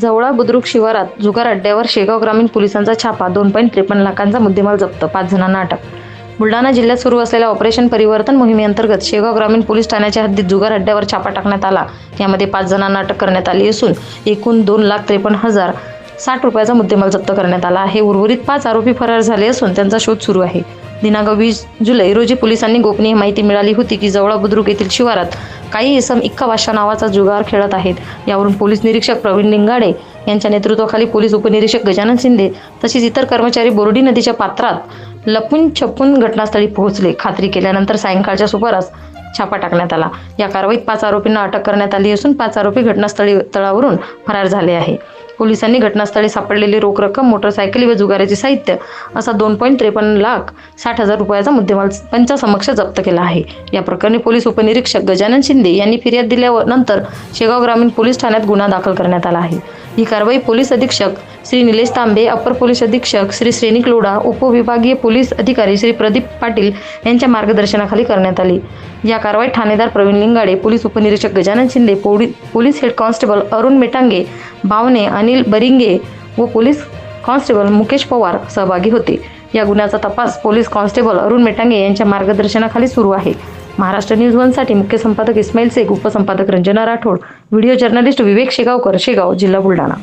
जवळा बुद्रुक शिवारात जुगार अड्ड्यावर शेगाव ग्रामीण पोलिसांचा छापा दोन पॉईंट त्रेपन्न लाखांचा मुद्देमाल जप्त पाच जणांना अटक. बुलढाणा जिल्ह्यात सुरू असलेल्या ऑपरेशन परिवर्तन मोहिमेअंतर्गत शेगाव ग्रामीण पोलीस ठाण्याच्या हद्दीत जुगार अड्ड्यावर छापा टाकण्यात आला. यामध्ये पाच जणांना अटक करण्यात आली असून एकूण दोन लाख त्रेपन्न हजार साठ रुपयाचा मुद्देमाल जप्त करण्यात आला आहे. उर्वरित पाच आरोपी फरार झाले असून त्यांचा शोध सुरू आहे. दिनांक वीस जुलै रोजी पोलिसांनी गोपनीय माहिती मिळाली होती की जवळ बुद्रुक येथील शिवारात काही इसम इक्का वाशा नावाचा जुगार खेळत आहेत. यावरून पोलीस निरीक्षक प्रवीण लिंगाडे यांच्या नेतृत्वाखाली पोलीस उपनिरीक्षक गजानन शिंदे तसेच इतर कर्मचारी बोर्डी नदीच्या पात्रात लपून छपून घटनास्थळी पोहोचले. खात्री केल्यानंतर सायंकाळच्या सुमारास छापा टाकण्यात आला. या कारवाईत पाच आरोपींना अटक करण्यात आली असून पाच आरोपी घटनास्थळी तळावरून फरार झाले आहे. पोलिसांनी घटनास्थळी सापडलेली रोख रक्कम मोटरसायकल व जुगाराचे साहित्य असा दोन पॉईंट त्रेपन्न लाख साठ हजार रुपयाचा मुद्देमाल पंचासमक्ष जप्त केला आहे. या प्रकरणी पोलीस उपनिरीक्षक गजानन शिंदे यांनी फिर्याद दिल्यानंतर शेगाव ग्रामीण पोलीस ठाण्यात गुन्हा दाखल करण्यात आला आहे. ही कारवाई पोलीस अधीक्षक श्री निलेश तांबे अपर पोलीस अधीक्षक श्री श्रेनिक लोढा उपविभागीय पोलीस अधिकारी श्री प्रदीप पाटील यांच्या मार्गदर्शनाखाली करण्यात आली. या कारवाईत ठाणेदार प्रवीण लिंगाडे पोलीस उपनिरीक्षक गजानन शिंदे पोडी police head constable Arun Metange Bhavne Anil Baringe व पोलीस कॉन्स्टेबल मुकेश पवार सहभागी होते. या गुन्ह्याचा तपास पोलीस कॉन्स्टेबल अरुण मेटांगे यांच्या मार्गदर्शनाखाली सुरू आहे. महाराष्ट्र न्यूज वनसाठी मुख्य संपादक इस्माईल शेख उपसंपादक रंजना राठोड व्हिडिओ जर्नलिस्ट विवेक शेगावकर शेगाव जिल्हा बुलढाणा.